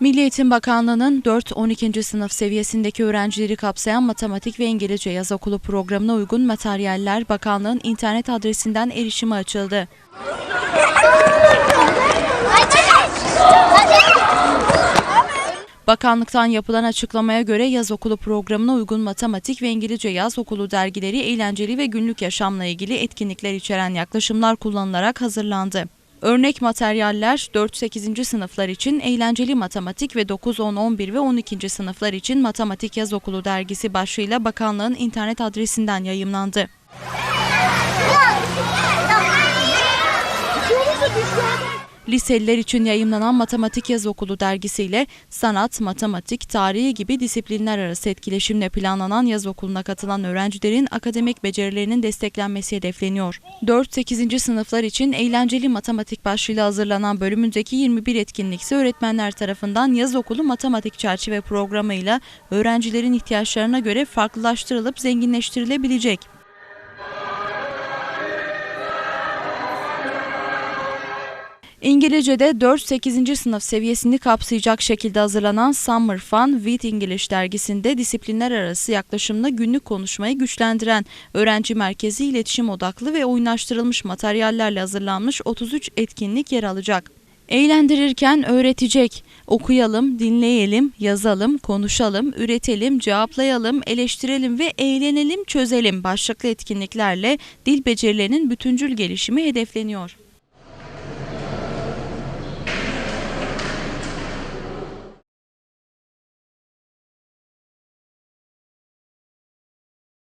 Milli Eğitim Bakanlığı'nın 4-12. sınıf seviyesindeki öğrencileri kapsayan matematik ve İngilizce yaz okulu programına uygun materyaller bakanlığın internet adresinden erişime açıldı. Bakanlıktan yapılan açıklamaya göre yaz okulu programına uygun matematik ve İngilizce yaz okulu dergileri eğlenceli ve günlük yaşamla ilgili etkinlikler içeren yaklaşımlar kullanılarak hazırlandı. Örnek materyaller 4-8. sınıflar için eğlenceli matematik ve 9, 10, 11 ve 12. sınıflar için matematik yaz okulu dergisi başlığıyla bakanlığın internet adresinden yayımlandı. Liseliler için yayımlanan Matematik Yaz Okulu dergisiyle sanat, matematik, tarihi gibi disiplinler arası etkileşimle planlanan yaz okuluna katılan öğrencilerin akademik becerilerinin desteklenmesi hedefleniyor. 4-8. sınıflar için eğlenceli matematik başlığıyla hazırlanan bölümündeki 21 etkinlik ise öğretmenler tarafından yaz okulu matematik çerçeve programıyla öğrencilerin ihtiyaçlarına göre farklılaştırılıp zenginleştirilebilecek. İngilizce'de 4-8. sınıf seviyesini kapsayacak şekilde hazırlanan Summer Fun with English dergisinde disiplinler arası yaklaşımla günlük konuşmayı güçlendiren, öğrenci merkezi iletişim odaklı ve oyunlaştırılmış materyallerle hazırlanmış 33 etkinlik yer alacak. Eğlendirirken öğretecek. Okuyalım, dinleyelim, yazalım, konuşalım, üretelim, cevaplayalım, eleştirelim ve eğlenelim, çözelim başlıklı etkinliklerle dil becerilerinin bütüncül gelişimi hedefleniyor.